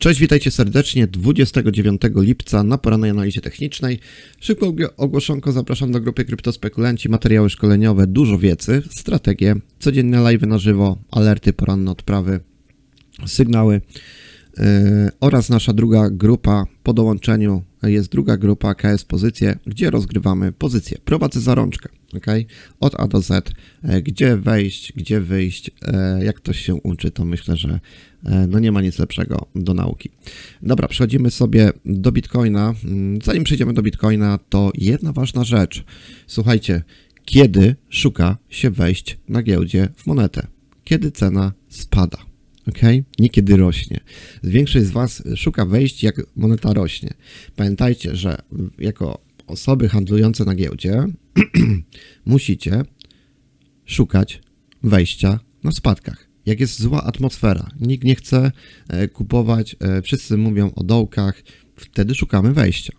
Cześć, witajcie serdecznie. 29 lipca na porannej analizie technicznej. Szybko ogłoszonko, zapraszam do grupy Kryptospekulanci, materiały szkoleniowe, dużo wiedzy, strategie, codzienne live na żywo, alerty, poranne odprawy, sygnały oraz nasza druga grupa po dołączeniu jest druga grupa KS Pozycje, gdzie rozgrywamy pozycję. Prowadzę za rączkę, ok? Od A do Z, e, gdzie wejść, gdzie wyjść, e, jak ktoś się uczy, to myślę, że no nie ma nic lepszego do nauki. Dobra, przechodzimy sobie do Bitcoina. Mm, Zanim przejdziemy do Bitcoina, to jedna ważna rzecz. Słuchajcie, kiedy szuka się wejść na giełdzie w monetę? Kiedy cena spada? Ok? Nie kiedy rośnie. Większość z Was szuka wejść, jak moneta rośnie. Pamiętajcie, że jako osoby handlujące na giełdzie musicie szukać wejścia na spadkach. Jak jest zła atmosfera, nikt nie chce e, kupować, e, wszyscy mówią o dołkach, wtedy szukamy wejścia.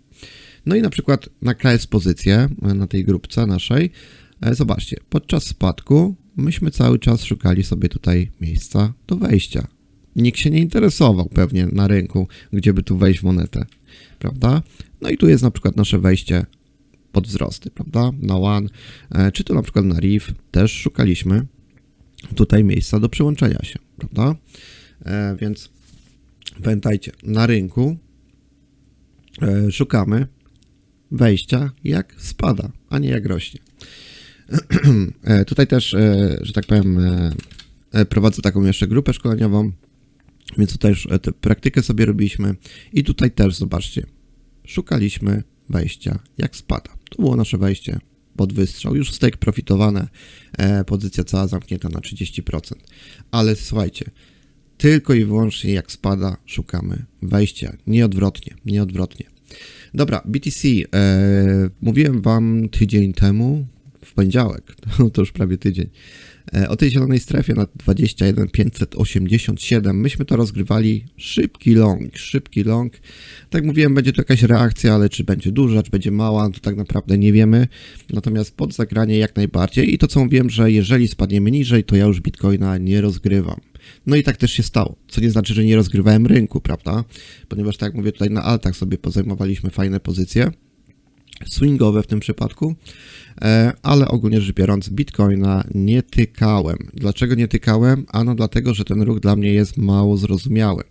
No i na przykład na KS pozycję, e, na tej grupce naszej, zobaczcie, podczas spadku myśmy cały czas szukali sobie tutaj miejsca do wejścia. Nikt się nie interesował pewnie na rynku, gdzie by tu wejść w monetę, prawda? No i tu jest na przykład nasze wejście pod wzrosty, prawda? Na One, e, czy tu na przykład na Reef też szukaliśmy tutaj miejsca do przyłączenia się, prawda? E, więc pamiętajcie, na rynku e, szukamy wejścia jak spada, a nie jak rośnie. E, Tutaj też, e, że tak powiem, e, prowadzę taką jeszcze grupę szkoleniową, więc tutaj już tę praktykę sobie robiliśmy i tutaj też, zobaczcie, szukaliśmy wejścia jak spada. To było nasze wejście pod wystrzał, już stake profitowane, pozycja cała zamknięta na 30%. Ale słuchajcie, tylko i wyłącznie jak spada, szukamy wejścia, nieodwrotnie, nieodwrotnie. Dobra, BTC, e, mówiłem wam tydzień temu, w poniedziałek, to, to już prawie tydzień, e, o tej zielonej strefie na 21 587. Myśmy to rozgrywali szybki long, szybki long. Tak mówiłem, będzie to jakaś reakcja, ale czy będzie duża, czy będzie mała, to tak naprawdę nie wiemy. Natomiast pod zagranie jak najbardziej i to co mówiłem, że jeżeli spadniemy niżej, to ja już Bitcoina nie rozgrywam. No i tak też się stało, co nie znaczy, że nie rozgrywałem rynku, prawda? Ponieważ tak jak mówię, tutaj na altach sobie pozajmowaliśmy fajne pozycje swingowe w tym przypadku, e, ale ogólnie rzecz biorąc Bitcoina nie tykałem. Dlaczego nie tykałem? Ano dlatego, że ten ruch dla mnie jest mało zrozumiały.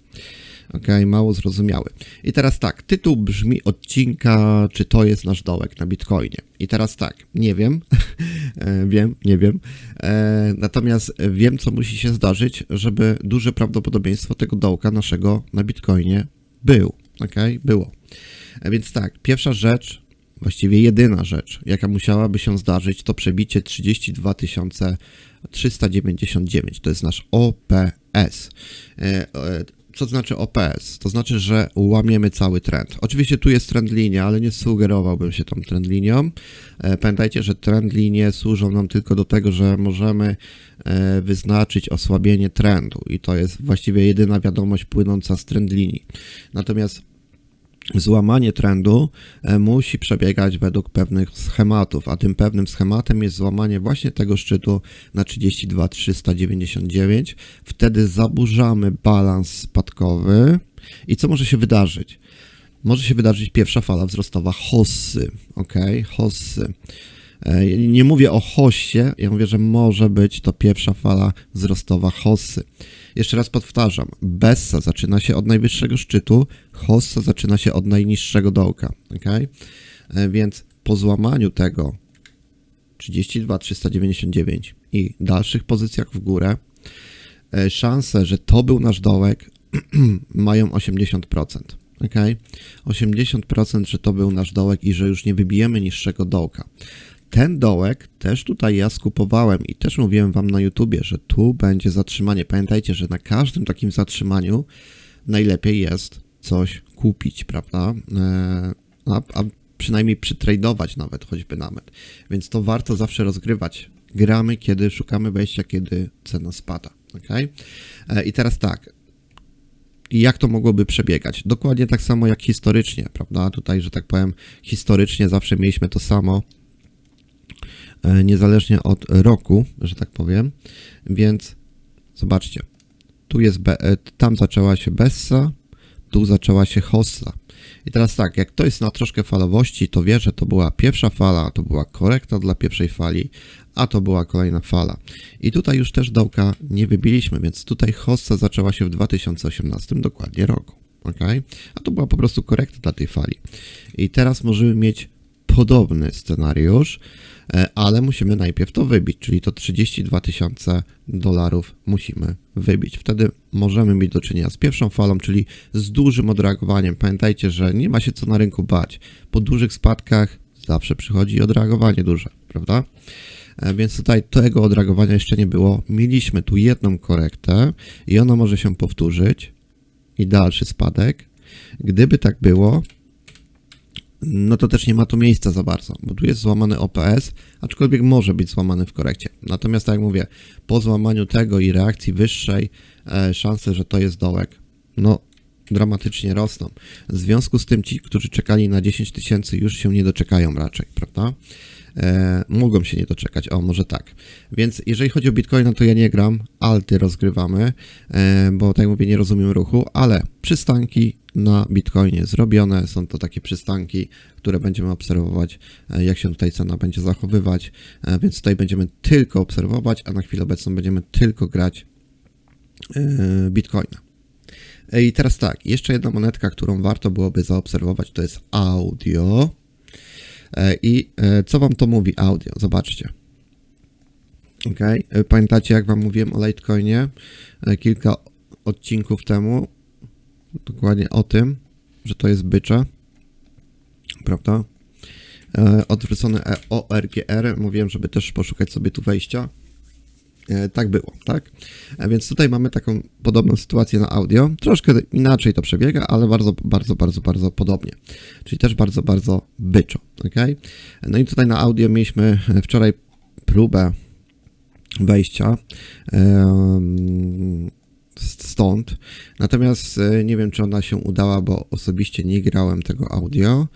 Ok, mało zrozumiały. I teraz tak, tytuł brzmi odcinka, czy to jest nasz dołek na Bitcoinie. I teraz tak, nie wiem, E, wiem, nie wiem. E, natomiast wiem, co musi się zdarzyć, żeby duże prawdopodobieństwo tego dołka naszego na Bitcoinie był. Ok, było. E, Więc tak, pierwsza rzecz, właściwie jedyna rzecz, jaka musiałaby się zdarzyć, to przebicie 32 399. To jest nasz OPS. E, e, Co znaczy OPS? To znaczy, że łamiemy cały trend. Oczywiście tu jest trend linia, ale nie sugerowałbym się tą trend linią. E, Pamiętajcie, że trend linie służą nam tylko do tego, że możemy wyznaczyć osłabienie trendu i to jest właściwie jedyna wiadomość płynąca z trend linii. Natomiast złamanie trendu e, musi przebiegać według pewnych schematów, a tym pewnym schematem jest złamanie właśnie tego szczytu na 32 399. Wtedy zaburzamy balans spadkowy i co może się wydarzyć? Może się wydarzyć pierwsza fala wzrostowa hossy, ok? Hossy. E, Nie mówię o hossie, ja mówię, że może być to pierwsza fala wzrostowa hossy. Jeszcze raz powtarzam, Bessa zaczyna się od najwyższego szczytu, Hossa zaczyna się od najniższego dołka, ok? E, Więc po złamaniu tego 32 399 i dalszych pozycjach w górę, e, szanse, że to był nasz dołek mają 80%. ok? 80%, że to był nasz dołek i że już nie wybijemy niższego dołka. Ten dołek też tutaj ja skupowałem i też mówiłem wam na YouTubie, że tu będzie zatrzymanie. Pamiętajcie, że na każdym takim zatrzymaniu najlepiej jest coś kupić, prawda? E, A, a przynajmniej przytradować nawet, choćby nawet. Więc to warto zawsze rozgrywać. Gramy, kiedy szukamy wejścia, kiedy cena spada. Okay? I teraz tak, jak to mogłoby przebiegać? Dokładnie tak samo jak historycznie, prawda? Tutaj, że tak powiem, historycznie zawsze mieliśmy to samo, e, niezależnie od roku, że tak powiem. Więc zobaczcie, tu jest, e, tam zaczęła się Bessa, tu zaczęła się Hossa. I teraz tak, jak to jest na troszkę falowości, to wie, że to była pierwsza fala, to była korekta dla pierwszej fali, a to była kolejna fala. I tutaj już też dołka nie wybiliśmy, więc tutaj hossa zaczęła się w 2018 dokładnie roku. ok? A to była po prostu korekta dla tej fali. I teraz możemy mieć podobny scenariusz, e, ale musimy najpierw to wybić, czyli to 32 tysiące dolarów musimy wybić. Wtedy możemy mieć do czynienia z pierwszą falą, czyli z dużym odreagowaniem. Pamiętajcie, że nie ma się co na rynku bać. Po dużych spadkach zawsze przychodzi odreagowanie duże, prawda? E, Więc tutaj tego odreagowania jeszcze nie było. Mieliśmy tu jedną korektę i ona może się powtórzyć i dalszy spadek. Gdyby tak było, no to też nie ma tu miejsca za bardzo, bo tu jest złamany OPS, aczkolwiek może być złamany w korekcie. Natomiast tak jak mówię, po złamaniu tego i reakcji wyższej, e, szanse, że to jest dołek, no dramatycznie rosną. W związku z tym ci, którzy czekali na 10 tysięcy już się nie doczekają raczej, prawda? E, mogą się nie doczekać, o może tak. Więc jeżeli chodzi o Bitcoina, to ja nie gram, alty rozgrywamy, e, bo tak jak mówię, nie rozumiem ruchu, ale przystanki na Bitcoinie zrobione, są to takie przystanki, które będziemy obserwować, e, jak się tutaj cena będzie zachowywać, więc tutaj będziemy tylko obserwować, a na chwilę obecną będziemy tylko grać Bitcoina. I teraz tak, jeszcze jedna monetka, którą warto byłoby zaobserwować, to jest audio. E, I e, co wam to mówi audio? Zobaczcie. Ok, e, pamiętacie jak wam mówiłem o Litecoinie kilka odcinków temu? Dokładnie o tym, że to jest bycze. Prawda? Odwrócone ORGR. Mówiłem, żeby też poszukać sobie tu wejścia. E, Tak było, tak? E, Więc tutaj mamy taką podobną sytuację na audio. Troszkę inaczej to przebiega, ale bardzo, bardzo, bardzo, bardzo podobnie. Czyli też bardzo, bardzo byczo, ok? No i tutaj na audio mieliśmy wczoraj próbę wejścia em, stąd. Natomiast e, nie wiem, czy ona się udała, bo osobiście nie grałem tego audio,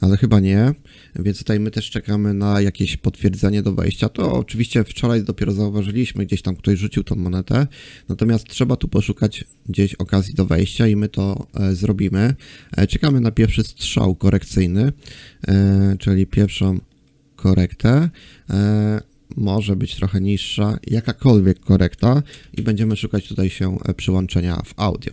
ale chyba nie. Więc tutaj my też czekamy na jakieś potwierdzenie do wejścia. To oczywiście wczoraj dopiero zauważyliśmy, gdzieś tam ktoś rzucił tą monetę. Natomiast trzeba tu poszukać gdzieś okazji do wejścia i my to e, zrobimy. E, czekamy na pierwszy strzał korekcyjny, czyli pierwszą korektę. Może być trochę niższa, jakakolwiek korekta i będziemy szukać tutaj się e, przyłączenia w audio.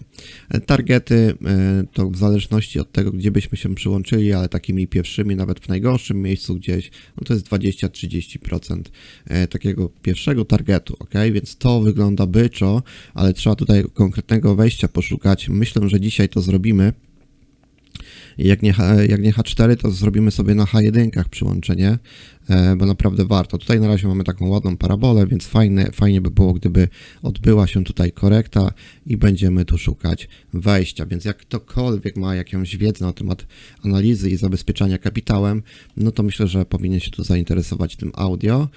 E, Targety e, to w zależności od tego, gdzie byśmy się przyłączyli, ale takimi pierwszymi, nawet w najgorszym miejscu gdzieś, no to jest 20-30% e, takiego pierwszego targetu, ok? Więc to wygląda byczo, ale trzeba tutaj konkretnego wejścia poszukać. Myślę, że dzisiaj to zrobimy. Jak nie, jak nie H4, to zrobimy sobie na H1 przyłączenie, e, bo naprawdę warto. Tutaj na razie mamy taką ładną parabolę, więc fajne, fajnie by było, gdyby odbyła się tutaj korekta i będziemy tu szukać wejścia. Więc jak ktokolwiek ma jakąś wiedzę na temat analizy i zabezpieczania kapitałem, no to myślę, że powinien się tu zainteresować tym audio.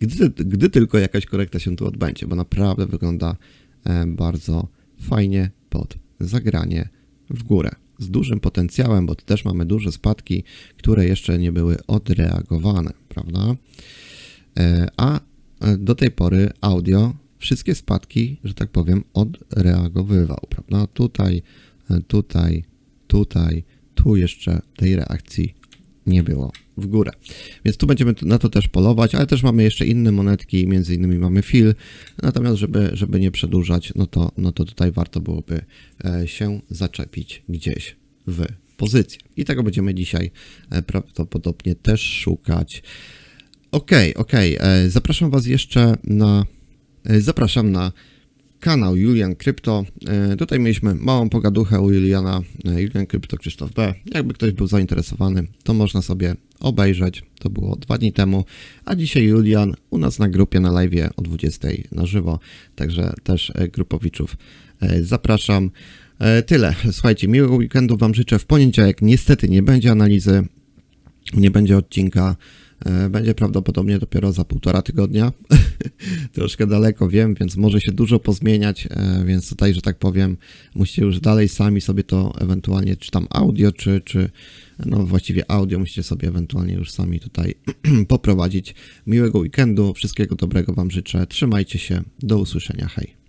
Gdy, gdy tylko jakaś korekta się tu odbędzie, bo naprawdę wygląda e, bardzo fajnie pod zagranie w górę. Z dużym potencjałem, bo też mamy duże spadki, które jeszcze nie były odreagowane, prawda? E, A e, do tej pory audio wszystkie spadki, że tak powiem, odreagowywał, prawda? Tutaj, e, tutaj, tutaj, tu jeszcze tej reakcji nie było w górę. Więc tu będziemy na to też polować, ale też mamy jeszcze inne monetki, między innymi mamy fil. Natomiast żeby, żeby nie przedłużać, no to, no to tutaj warto byłoby e, się zaczepić gdzieś w pozycję. I tego będziemy dzisiaj e, prawdopodobnie też szukać. Okej, okej. e, Zapraszam Was jeszcze na. Zapraszam na kanał Julian Krypto. E, Tutaj mieliśmy małą pogaduchę u Juliana, e, Julian Krypto Krzysztof B. Jakby ktoś był zainteresowany, to można sobie obejrzeć. To było dwa dni temu, a dzisiaj Julian u nas na grupie na live o 20 na żywo. Także też e, grupowiczów zapraszam. Tyle. Słuchajcie, miłego weekendu Wam życzę. W poniedziałek niestety nie będzie analizy, nie będzie odcinka. E, Będzie prawdopodobnie dopiero za półtora tygodnia. Troszkę daleko wiem, więc może się dużo pozmieniać, e, więc tutaj, że tak powiem, musicie już dalej sami sobie to ewentualnie, czy tam audio, czy, czy no właściwie audio musicie sobie ewentualnie już sami tutaj poprowadzić. Miłego weekendu, wszystkiego dobrego Wam życzę. Trzymajcie się, do usłyszenia, hej.